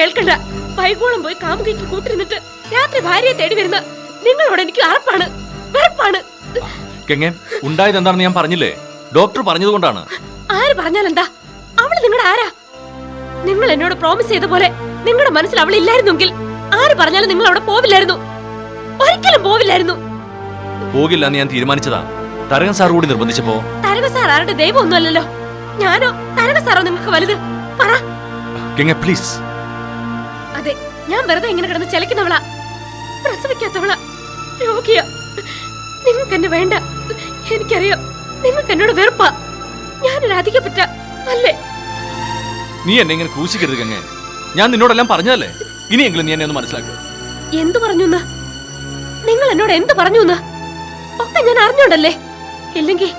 കേൾക്കണ്ട. വൈകോളം പോയി കാമുകിക്ക് കൂട്ടിരുന്നിട്ട് രാത്രി ഭാര്യയെ തേടി വരുന്ന നിങ്ങളോട് എനിക്ക് അറപ്പാണ്. വെറുപ്പാണ്. ഗംഗെ ഉണ്ടായത് എന്താണെന്ന് ഞാൻ പറഞ്ഞില്ലേ? ഡോക്ടർ പറഞ്ഞതുകൊണ്ടാണ് ആര് പറഞ്ഞാലെന്താ? അവൾ നിങ്ങളുടെ ആരാ? നിങ്ങൾ എന്നോട് പ്രോമിസ് ചെയ്ത പോലെ നിങ്ങളുടെ മനസ്സിൽ അവൾ ഇല്ലായിരുന്നെങ്കിൽ ആര് പറഞ്ഞാലും നിങ്ങൾ അവിടെ പോവില്ലായിരുന്നു. ഒരിക്കലും പോവില്ലായിരുന്നു. പോകില്ല എന്ന് ഞാൻ തീരുമാനിച്ചതാ. തരകൻ സാർ കൂടി നിർബന്ധിച്ചപ്പോ? തരകൻ സാർ ആരുടെ ദൈവം ഒന്നുമല്ലല്ലോ ഞാനോ? തരകൻ സാറോ നിങ്ങൾക്ക് വലുത്? പറ. പ്ലീസ് അതെ ഞാൻ വെറുതെ ഇങ്ങനെ കിടന്ന് ചലിക്കുന്നവളാ. പ്രസവിക്കാത്തവളാ. രോഗിയാ. നിങ്ങൾക്ക് എന്നെ വേണ്ട. എനിക്കറിയാം നിങ്ങൾക്ക് എന്നോട് വെറുപ്പാ. ഞാനൊരു അധികപ്പറ്റ അല്ലേ? നീ എന്നെ ഇങ്ങനെ ക്രൂശിക്കരുത് ഗംഗ. ഞാൻ നിന്നോടെല്ലാം പറഞ്ഞതല്ലേ? ഇനിയെങ്കിലും നീ എന്നെ ഒന്ന് മനസ്സിലാക്കുക എന്തു പറഞ്ഞു നിങ്ങൾ എന്നോട് എന്ത് പറഞ്ഞു ഒക്കെ ഞാൻ അറിഞ്ഞോണ്ടല്ലേ? ഇല്ലെങ്കിൽ